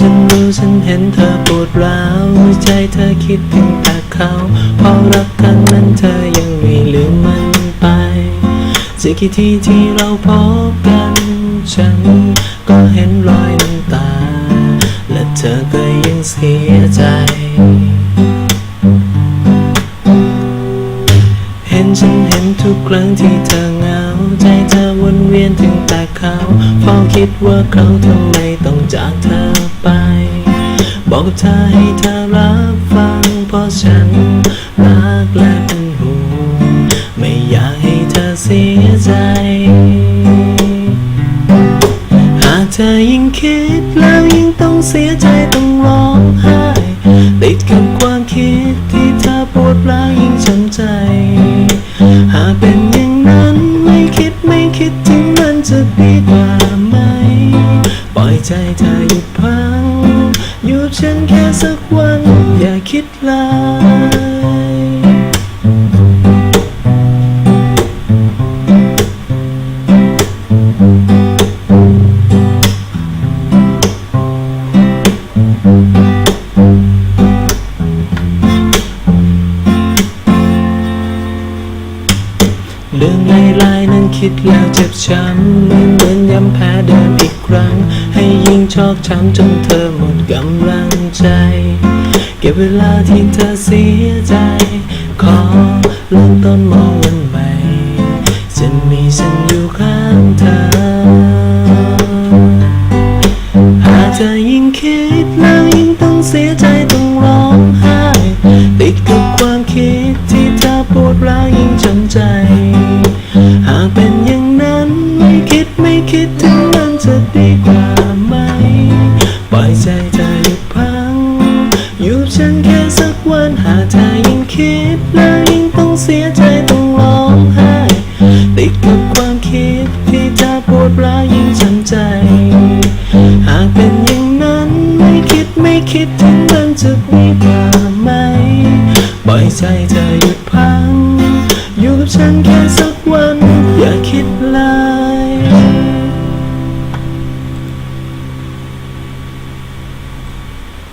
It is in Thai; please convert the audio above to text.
ฉันรู้ฉันเห็นเธอปวดร้าวหัวใจเธอคิดถึงแต่เขาเพราะรักกันนั้นเธอยังไม่ลืมมันไปจะกี่ทีที่เราพบกัน ฉันก็เห็นรอยน้ำตา และเธอก็ยังเสียใจ เห็นฉันเห็นทุกครั้งที่เธอเหงา ใจเธอวนเวียนถึงแต่เขาเฝ้าคิดว่าเขาทำไมต้องจากเธอ ไป บอกกับเธอให้เธอรับฟังเพราะฉันรักและเป็นห่วงไม่อยากให้เธอเสียใจ หากเธอยิ่งคิดแล้วยิ่งต้องเสียใจต้องร้องไห้ติดกับความคิดที่เธอปวดร้าวยิ่งช้ำใจ หากเป็นอย่างนั้นไม่คิดไม่คิดถึงมันจะดีกว่าไหม ปล่อยใจเธอหยุดพัง อยู่ฉันแค่สักวัน อย่าคิดเลยเรื่องลายๆนั้นคิดแล้วเจ็บช้ำเหมือนย้ำแพ้เดิมอีกครั้ง ชอกช้ำจนเธอหมดกำลังใจ เก็บเวลาที่เธอเสียใจ ขอเริ่มต้นมองวันใหม่ จะมีฉันอยู่ข้างเธอ อยใจเธอหยุดพังอยู่ฉันแค่สักวันหาเธอยังคิดแล้วยังต้องเสียใจต้องร้องไห้ติดกับความคิดที่เธอปวดร้าวยิ่งจำใจ หากเป็นอย่างนั้นไม่คิดไม่คิดถึงมันจะดีกว่าไหมปล่อยใจเธอหยุดพัง อยู่กับฉันแค่สักวัน อย่าคิดแล้ว